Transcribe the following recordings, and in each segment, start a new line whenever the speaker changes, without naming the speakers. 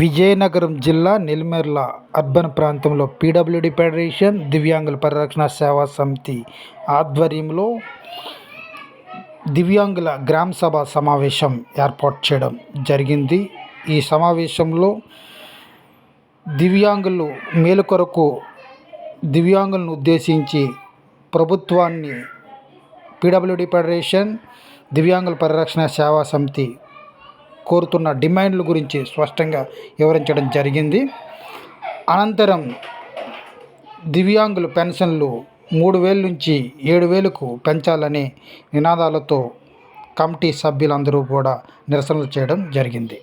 విజయనగరం జిల్లా నెల్లిమర్ల అర్బన్ ప్రాంతంలో PWD federation దివ్యాంగుల పరిరక్షణ సేవా సమితి ఆధ్వర్యంలో దివ్యాంగుల గ్రామ సభ సమావేశం ఏర్పాటు చేయడం జరిగింది. ఈ సమావేశంలో దివ్యాంగులు మేలు కొరకు దివ్యాంగులను ఉద్దేశించి ప్రభుత్వాన్ని పీడబ్ల్యూడి ఫెడరేషన్ దివ్యాంగుల పరిరక్షణ సేవా సమితి కోరుతున్న డిమాండ్ల గురించి స్పష్టంగా వివరించడం జరిగింది. అనంతరం దివ్యాంగుల పెన్షన్లు మూడు వేల నుంచి ఏడు వేలకు పెంచాలనే నినాదాలతో కమిటీ సభ్యులందరూ కూడా నిరసనలు చేయడం జరిగింది.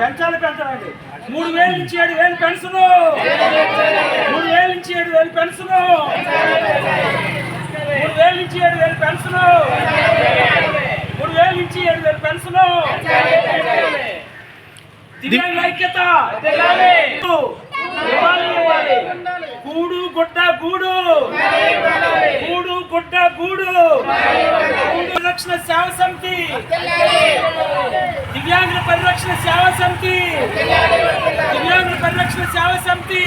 పెంచాలి పెంచాలి మూడు వేల నుంచి ఏడు వేలు పెన్షన్ మూడు వేల నుంచి ఏడు వేలు పెన్షన్ మూడు వేల నుంచి ఏడు వేలు పెన్షన్ మూడు వేల నుంచి ఏడు వేలు పెన్షన్ దివ్యాంగుల ఐక్యత! ఇవ్వాలి, గూడు గుడ్డ గూడు! గూడు గుడ్డ గూడు! పరిరక్షణ సేవ సమితి! దివ్యాంగుల పరిరక్షణ సేవ సమితి! దివ్యాంగుల పరిరక్షణ సేవ సమితి!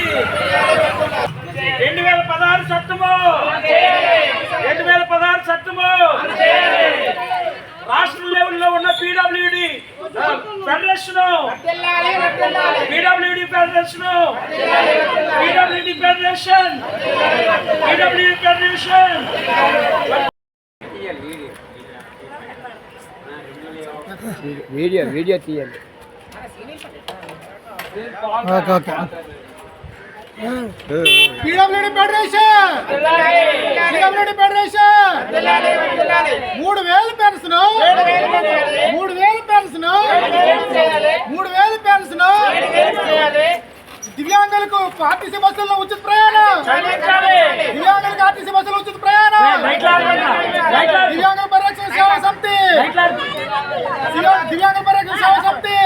రెండు వేల పదహారు చట్టము! రెండు వేల పదహారు చట్టము! Federation PWD federation PWD federation PWD federation
video video తీయండి
okay okay.
PWD federation! PWD federation! మూడు వేలు దివ్యాంగులకు ఆర్టీసీ బస్సుల్లో ఉచిత ప్రయాణం దివ్యాంగులకు ఆర్టీసీ బస్సుల్లో ఉచిత ప్రయాణం దివ్యాంగుల పరిరక్షణ సేవా సమితి దివ్యాంగుల పరిరక్షణ సేవా సమితి